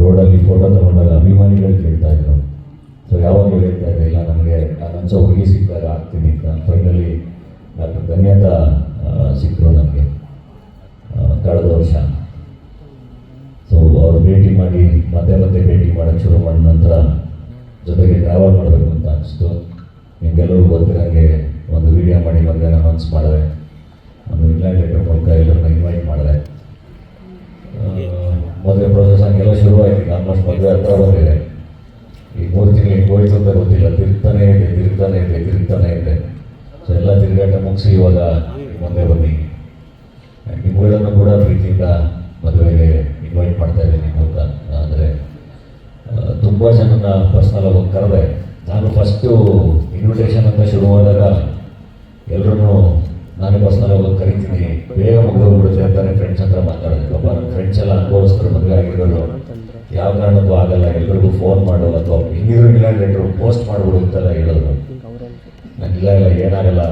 ರೋಡಲ್ಲಿ ಫೋಟೋ ತಗೊಂಡಾಗ ಅಭಿಮಾನಿಗಳು ಕೇಳ್ತಾ ಇದ್ರು. ಸೊ ಯಾವಾಗಲೂ ಹೇಳ್ತಾ ಇಲ್ಲ ನನಗೆ ನಾನು ಅನ್ಸೋ ಹುಡುಗಿ ಸಿಕ್ಕಿದಾಗ ಆಗ್ತೀನಿ ಅಂತ. ಫೈನಲಿ ಡಾಕ್ಟರ್ ಧನ್ಯತಾ ಸಿಕ್ಕರು ನನಗೆ ಕಳೆದ ವರ್ಷ. ಸೊ ಅವರು ಭೇಟಿ ಮಾಡಿ, ಮತ್ತೆ ಮತ್ತೆ ಭೇಟಿ ಮಾಡೋಕ್ಕೆ ಶುರು ಮಾಡಿದ ನಂತರ ಜೊತೆಗೆ ಟ್ರಾವೆಲ್ ಮಾಡಬೇಕು ಅಂತ ಅನಿಸ್ತು. ನಿಮಗೆಲ್ಲರೂ ಗೊತ್ತಿರೋಂಗೆ ಒಂದು ವಿಡಿಯೋ ಮಾಡಿ ಮಧ್ಯಾಹ್ನ ಅನೌನ್ಸ್ ಮಾಡಿದೆ ಒಂದು ಇಂಗ್ಲೆಂಡ್ ಲೆಟರ್ ಮೂಲಕ ಎಲ್ಲರನ್ನ ಇನ್ವೈಟ್ ಮಾಡಿದೆ ಮದುವೆ ಹಂಗೆಲ್ಲ ಶುರುವಾಯಿತು. ಆಲ್ಮೋಸ್ಟ್ ಮದುವೆ ಹತ್ರ ಬಂದಿದೆ. ಈ ಮೂರು ತಿಂಗಳಿಗೆ ಹೋಯ್ತು ಅಂತ ಗೊತ್ತಿಲ್ಲ. ತಿರುಗ್ತಾನೆ ಇದೆ ತಿರುಗ್ತಾನೆ ಇದೆ ತಿರುಗ್ತಾನೆ ಇದೆ. ಸೊ ಎಲ್ಲ ತಿರುಗಾಟ ಮುಗಿಸಿ ಇವಾಗ ಮುಂದೆ ಬನ್ನಿ. ನಿಮ್ಗಳನ್ನು ಕೂಡ ಪ್ರೀತಿಯಿಂದ ಮದುವೆಗೆ ಇನ್ವೈಟ್ ಮಾಡ್ತಾ ಇದ್ದೀನಿ ಅಂತ ಅಂದರೆ ತುಂಬ ಜನನ ಪರ್ಸ್ನಲ್ ಆಗಿ ಕರೆದೆ. ನಾನು ಫಸ್ಟು ಇನ್ವಿಟೇಷನ್ ಅಂತ ಶುರುವಾದಾಗ ಎಲ್ಲರೂ ನಾನು ಪರ್ಸ್ನಲ್ ಆಗಿ ಕರಿತೀನಿ. ಯಾವ ಕಾರಣಕ್ಕೂ ಆಗಲ್ಲ ಎಲ್ರಿಗೂ ಫೋನ್ ಮಾಡು ಅಥವಾ ಹಿಂಗಿರೋ ಇಲ್ಲ ಲೆಟ್ರು ಪೋಸ್ಟ್ ಮಾಡಿಬಿಡು ಅಂತೆಲ್ಲ ಹೇಳಿದ್ರು ನಂಗೆ ಇಲ್ಲ ಇಲ್ಲ ಏನಾಗಲ್ಲ.